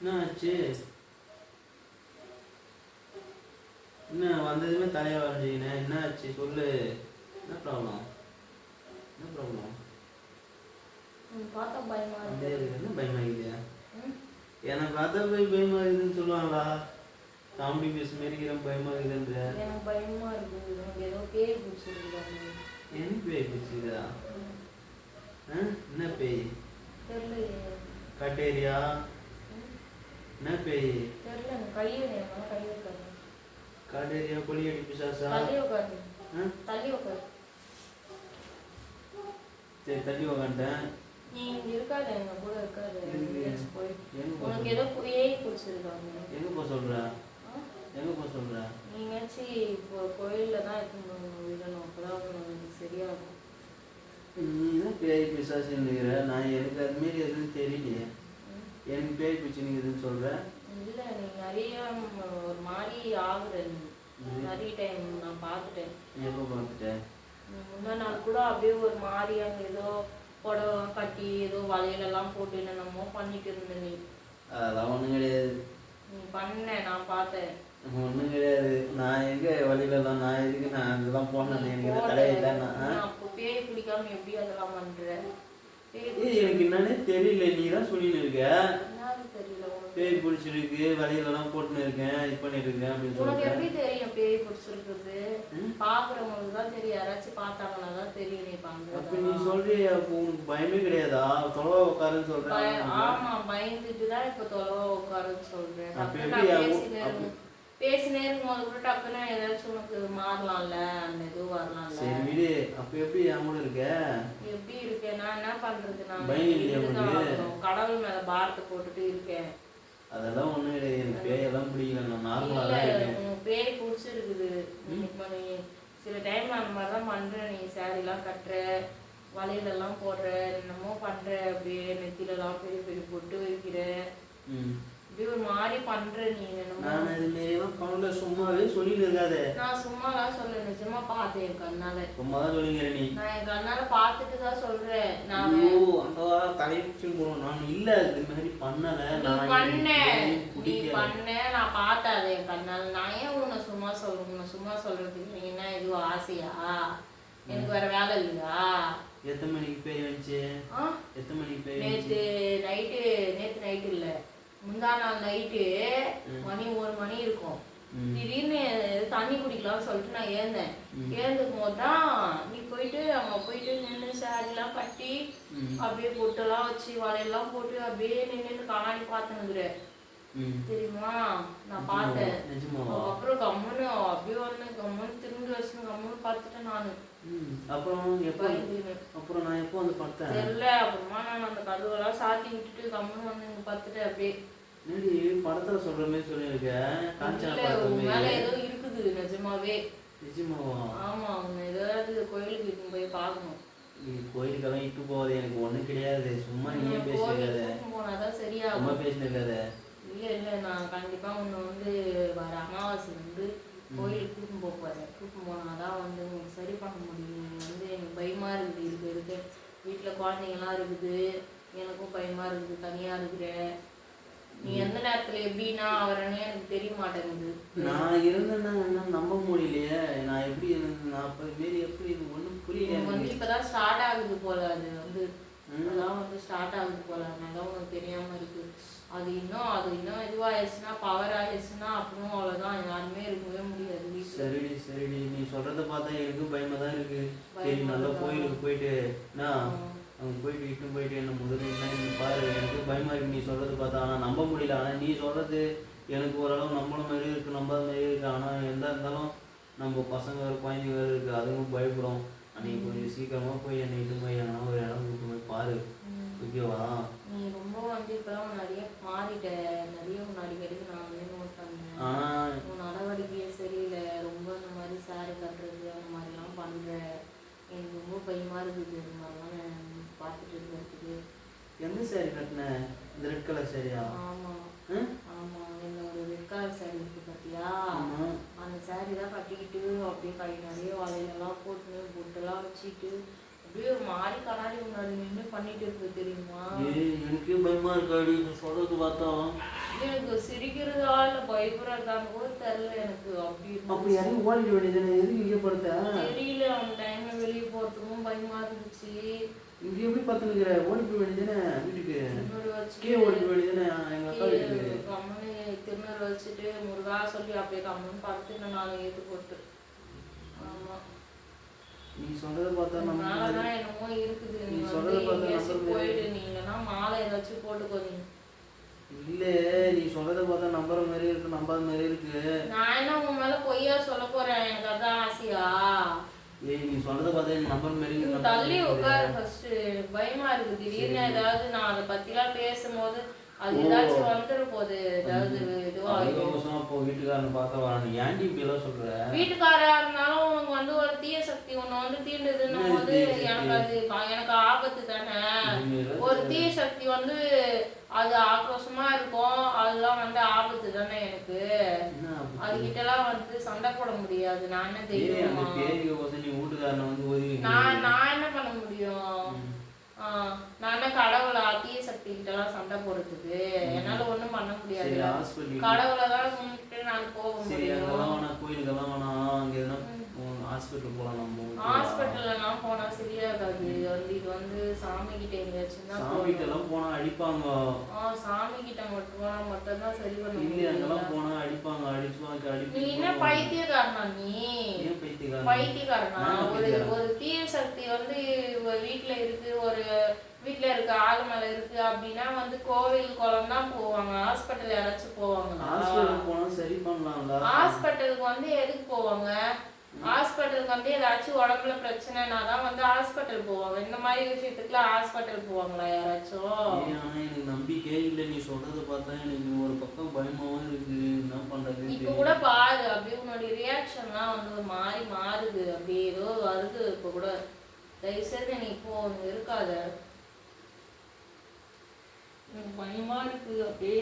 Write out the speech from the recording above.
என்ன ஆச்சு என்ன வந்ததுமே தலையை வரைஞ்சிக்கினேன் என்ன ஆச்சு சொல்லு. என்ன ப்ராப்ளம் என்ன ப்ராப்ளம் பார்த்தா பயமா இருக்கு. இருக்கு. என்ன பயமாக்குது ம்? எனக்கு பார்த்தா போய் பயமாக்குதுன்னு சொல்லுவாங்களா? காமெடி பீஸ் மாரி இருக்கிறேன் பயமாக்குதுன்ற எனக்கு பயமா இருக்குது எனக்கு ஏதோ பேய் பிடிச்சிருக்குது என்ன பேய் என்ன தெரியலையே. கட்டேரியா? என்ன பேய் தெரியல எனக்கு கை வேணும் கை வைக்காது காட்டேரியா கொடியடி பிசாசா? தள்ளி உட்காரு. தள்ளி உட்காரு. சரி தள்ளி உக்காண்டேன் நீ இங்க இருக்காது எங்க கூட இருக்காது. உனக்கு ஏதோ பேய் பிடிச்சிருக்காங்க. எங்க போக சொல்ற? எங்க போக சொல்ற? நீங்காச்சும் இப்போ கோயிலில் தான் இருக்கணும் விடணும். அப்பதான் உனக்கு சரியாகும். நீ தான் பேய் பிசாசுன்னுங்கிற நான் எனக்கு அது மாரி எதுவும் தெரியலையே. எனக்கு பேய் பிடிச்சுன்னுக்குதுன்னு சொல்ற? இல்ல நீ நிறைய ஒரு மாதிரி ஆகுற நீ. ம். நிறைய டைம் நான் பார்த்துட்டேன். எப்போ பார்த்துட்டேன் முந்தா நாள் கூட அப்படியே ஒரு மாதிரி அங்க ஏதோ புடவை கட்டி ஏதோ வளையலெல்லாம் போட்டு என்னென்னமோ பண்ணிட்டு இருந்த நீ. அதெல்லாம் ஒன்றும் கிடையாது. நீ பண்ண நான் பார்த்தேன். ஒன்றும் கிடையாது. நான் எங்க வழியிலலாம் நான் எதுக்கு நான் அங்கெல்லாம் போனேன் எனக்கு தலையில நான் அப்போ பேய் பிடிக்காம எப்படி அதெல்லாம் பண்ற? எனக்கு என்னன்னே தெரியல நீ தான் சொல்லின்னு இருக்க பேய் பிடிச்சிருக்கு வழியிலலாம் போட்டுன்னு இருக்கேன் இது பண்ணிட்டு இருக்கேன் அப்படின்னு உனக்கு எப்படி தெரியும் பேய் பிடிச்சிருக்குது? பாக்குறவங்களுக்கு தான் தெரியும் யாராச்சும் பார்த்தாங்கன்னா தான் தெரியும் நீ அப்ப நீ சொல்றியே உனக்கு பயமே கிடையாதா? தொலைவா உட்காருன்னு சொல்றேன். ஆமா பயந்துட்டு தான் இப்ப தொலைவா உட்காருன்னு சொல்றேன். அப்ப எப்படி பேசினே இருக்கும் பேசினே இருக்கும்போது கூட டக்குன்னு ஏதாச்சும் உனக்கு மாறலாம்ல அந்த இது வரலாம்ல. சரி விடு. அப்ப எப்படி என் கூட இருக்க? எப்படி இருக்கேன் நான் என்ன பண்றது? நான் பயம் இல்லையா இதுதான் உனக்கு? ஆகணும். கடவுள் மேல பாரத்தை போட்டுட்டு இருக்கேன். அதெல்லாம் ஒண்ணும் கிடையாது. எனக்கு பேயெல்லாம் பிடிக்கல. நான் நார்மலா இல்ல தான் இருக்கேன். உனக்கு பேய் பிடிச்சிருக்குது. இப்ப நீ சில டைம் அந்த மாதிரி தான் பண்ற நீ saree எல்லாம் கட்டுற வளையல் எல்லாம் போடுற என்னமோ பண்ற. அப்படியே நெத்தில எல்லாம் பெரிய பெரிய பொட்டு வைக்கிற. ம். அப்படியே ஒரு மாதிரி பண்ற நீ நான் இது மாரியெல்லாம் பண்ணல சும்மாவே சொல்லிட்டு இருக்காதே. நான் சும்மாலாம் சொல்ல நிஜமா பார்த்தேன் என் கண்ணால. சும்மா தான் சொல்லிங்கிற நீ. நான் என் கண்ணால பார்த்துட்டு தான் சொல்றேன். நான் ஐயோ அந்த போடுவோம் நான் இல்ல இது மாதிரி பண்ணல. நான் பண்ண. நீ நான் பார்த்தேன் அதை என் கண்ணால. நான் ஏன் உன்னை சும்மா சொல்றேன் உன்னை சும்மா சொல்றதுக்கு நீ என்ன இதுவும் ஆசையா? எனக்கு வேற வேலை இல்லையா? எத்தனை மணிக்கு பேய் வந்துச்சு? எத்தனை மணிக்கு பேய் நேத்து நைட்டு நேத்து நைட்டு முந்தா நாள் நைட்டு மணி ஒரு மணி இருக்கும். திடீர்னு தண்ணி குடிக்கலாம்னு சொல்லிட்டு நான் ஏந்தேன். ஏந்துக்கும் போது தான் நீ போயிட்டு அங்க போயிட்டு நின்று சாரிலாம் கட்டி. அப்படியே பொட்டெல்லாம் வச்சு வலையெல்லாம் போட்டு அப்படியே நின்று கண்ணாடி பார்த்துனுக்குற. தெரியுமா நான் பார்த்தேன் அப்புறம் கம்முன்னு அப்படியே வந்து கம்முன்னு திரும்பி வச்சு கம்முன்னு பார்த்துட்டேன் நானு. அப்புறம் எப்போ. அப்புறம் நான் எப்போ வந்து பார்த்தேன் தெரியல அப்புறமா நான் அந்த கதவெல்லாம் சாத்தி விட்டுட்டு கம்முன்னு வந்து இங்க பார்த்துட்டு அப்படியே என்னடி படத்துல சொல்ற மாதிரி சொல்லியிருக்க? காஞ்சனா படத்துல மேல ஏதோ இருக்குது நிஜமாவே. நிஜமாவா? ஆமா உன்னை ஏதாவது கோயிலுக்கு இட்டுன்னு போய் பார்க்கணும். நீ கோயிலுக்கெல்லாம் இட்டு போகாது எனக்கு ஒண்ணும் கிடையாது. சும்மா கோயிலுக்கு கூட்டின்னு போனாதான் சும்மா சரியாகும் பேசினிருக்காத இல்ல இல்ல நான் கண்டிப்பா உன்னை வந்து வர அமாவாசை வந்து கோயிலுக்கு போக போறேன். கூட்டின்னு போனாதான் வந்து உங்களுக்கு சரி பண்ண முடியும். நீ வந்து எனக்கு பயமா இருக்குது இருக்கு இருக்கு. வீட்டுல குழந்தைங்கலாம் இருக்குது. எனக்கும் பயமா இருக்குது தனியா இருக்கிற. நீ எந்த நேரத்துல எப்படின்னா அவரனே எனக்கு தெரிய மாட்டேங்குது. நான் இருந்தேன்னா நம்ப முடியலையே? நான் எப்படி இருந்தேன்? அப்ப மாரி எப்படி இது ஒண்ணும் புரியல வந்து இப்பதான் ஸ்டார்ட் ஆகுது போல அது. வந்து ம். இப்பதான் வந்து ஸ்டார்ட் ஆகுது போல. அதனால உனக்கு தெரியாம இருக்கு. அது இன்னும் அது இன்னும் இதுவாயிடுச்சுன்னா பவர் ஆயிடுச்சுன்னா அப்புறம் அவ்வளவுதான். யாருமே இருக்கவே முடியாது சரிடி சரிடி. நீ சொல்றத பார்த்தா எனக்கு பயமா தான் இருக்கு. சரி நல்லா? கோயிலுக்கு போயிட்டு நான் அங்க போயிட்டு இட்டு போயிட்டு என்ன முதல்ல என்ன நீ பாரு எனக்கு பயமா இருக்கு நீ சொல்றது பார்த்தா ஆனா நம்ப முடியல. ஆனா நீ சொல்றது எனக்கு ஓரளவு நம்பள மாதிரி இருக்கு நம்பாத மாதிரி இருக்கு. ஆனா எந்த இருந்தாலும் நம்ம பசங்க வேறு குழந்தைங்க வேறு இருக்கு அதுவும் பயப்படும். அன்னைக்கு கொஞ்சம் சீக்கிரமா போய் என்னை இட்டு போய் எங்கன்னா ஒரு இடம் கூட்டு போய் பாரு. ஓகேவா? நீ ரொம்ப வந்து இப்பதான் நிறைய மாறிட்ட. நிறைய உன் அடிக்கடிக்கு நான் வந்து நோட் பண்ணேன். ஆனா உன் நடவடிக்கையே சரியில்லை. ரொம்ப இந்த மாதிரி சாரி கட்டுறது அந்த மாதிரிலாம் பண்ற. எனக்கு ரொம்ப பயமா இருக்குது. இந்த மாதிரிலாம் பார்த்துட்டு இருக்கிறதுக்கு. எந்த சாரி கட்டின? இந்த ரெட் கலர் சாரியா ஆமா. ம்? ஆமா. என்னோட ரெட் கலர் சாரி இருக்கு பாத்தியா? ஆமா. அந்த சாரி தான் கட்டிக்கிட்டு அப்படியே கை நிறைய வலையிலலாம் போட்டு பொட்டெல்லாம் வச்சுட்டு அப்படியே மாறி கண்ணாடி முன்னாடி நின்று பண்ணிட்டு இருக்கு தெரியுமா? எனக்கே பயமா இருக்காடி சொல்றது பார்த்தா. எனக்கு சிரிக்கிறதா இல்லை பயப்படுறதான்னு கூட தெரியல எனக்கு. அப்படி அப்படி. இறங்கி ஓடிட வேண்டியதுன்னு எதுக்கு இங்கே படுத்த? தெரியல அந்த இங்கே எப்படி பார்த்துனுக்குற ஓடி போய் வேண்டியதுதானே வீட்டுக்கு கீழே ஓடி போய் வேண்டியதுதானே எங்கள் அக்கா வீட்டுக்கு. திருநூறு வச்சுட்டு முருகா சொல்லி அப்படியே கம்முன்னு படுத்துட்டு நான் ஏத்து போட்டு. ஆமா. நீ சொல்றத பார்த்தா நம்ம மேலதான் என்னமோ இருக்குது. நீ சொல்றத பார்த்தா நம்புறது போயிடு. நீ இல்லைன்னா மாலை ஏதாச்சும் போட்டுக்கோ நீ. இல்ல நீ சொல்றத பார்த்தா நம்புற மாதிரி இருக்கு நம்பாத மாதிரி இருக்கு. நான் என்ன உன் மேல பொய்யா சொல்ல போறேன்? எனக்கு அதான் ஆசையா? ஏய் நீ சொல்றத பார்த்தா எனக்கு நம்புற மாதிரி நீ இருக்கு, தள்ளி உட்காரு. ஃபர்ஸ்ட் பயமா இருக்கு. திடீர்னு ஏதாவது நான் அதை பத்திலாம் பேசும்போது அது. ஏதாச்சும் வந்துட போகுது ஏதாவது இதுவா அப்போ வீட்டுக்காரனை பார்த்தா வரானு. ஏன்டி இப்படி எல்லாம் சொல்ற? வீட்டுக்காரா இருந்தாலும் வந்து ஒரு தீய சக்தி ஒண்ணு வந்து தீண்டுதுன்னும் போது? எனக்கு அது எனக்கு ஆபத்து தானே. ஒரு தீய சக்தி. வந்து அது ஆக்ரோஷமா இருக்கும். அதெல்லாம் வந்து ஆபத்து தானே எனக்கு? அதுகிட்டலாம் வந்து சண்டை போட முடியாது. நான் என்ன தெய்வமா நான் நான் என்ன பண்ண முடியும்? நான் என்ன கடவுளா தீய சக்தி கிட்டலாம் சண்டை போடுறதுக்கு என்னால ஒண்ணும் பண்ண முடியாது. கடவுளை தான் நான் போக முடியும். கோயிலுக்கெல்லாம் வேணாம் அங்க எதுனா ஹாஸ்பிட்டல் நம்ம. ஹாஸ்பிட்டல்லாம் போனா சரியா இருக்காது இது வந்து இது வந்து சாமி கிட்ட எங்கேயாச்சும் தான் சாமி கிட்ட எல்லாம் போனா அடிப்பாங்க. ஆ சாமி கிட்ட மட்டும் போனா மட்டும்தான் சரி பண்ண முடியும் அங்கெல்லாம் போனா அடிப்பாங்க அடிச்சுவாங்க நீ என்ன அடிப்பாங்க பைத்தியக்காரனா நீ? பைத்தியக்காரன்? ஒரு. ஒரு தீய சக்தி வந்து வீட்ல இருக்கு ஒரு வீட்ல இருக்க ஆள் மேல இருக்கு அப்படின்னா வந்து கோவில் குளம் தான் போவாங்க ஹாஸ்பிட்டல் யாராச்சும் போவாங்களா? ஹாஸ்பிட்டல் போனா சரி பண்ணலாம்ல ஹாஸ்பிட்டலுக்கு வந்து எதுக்கு போவாங்க? ஹாஸ்பிட்டலுக்கு வந்து ஏதாச்சும் உடம்புல பிரச்சனைனா தான் வந்து ஹாஸ்பிட்டல் போவாங்க. இந்த மாதிரி விஷயத்துக்குலாம் ஹாஸ்பிட்டல் போவாங்களா யாராச்சும்? எனக்கு நம்பிக்கையே இல்ல. நீ சொல்றத பார்த்தா எனக்கு ஒரு பக்கம் பயமாவும் இருக்கு. என்ன பண்றது? இப்ப கூட பாரு அப்படியே உன்னுடைய ரியாக்ஷன்லாம் வந்து ஒரு மாறி மாறுது. அப்படியே ஏதோ வருது இப்ப கூட. தயவு செய்து நீ இப்போ இருக்காத. எனக்கு பயமா இருக்கு அப்படியே.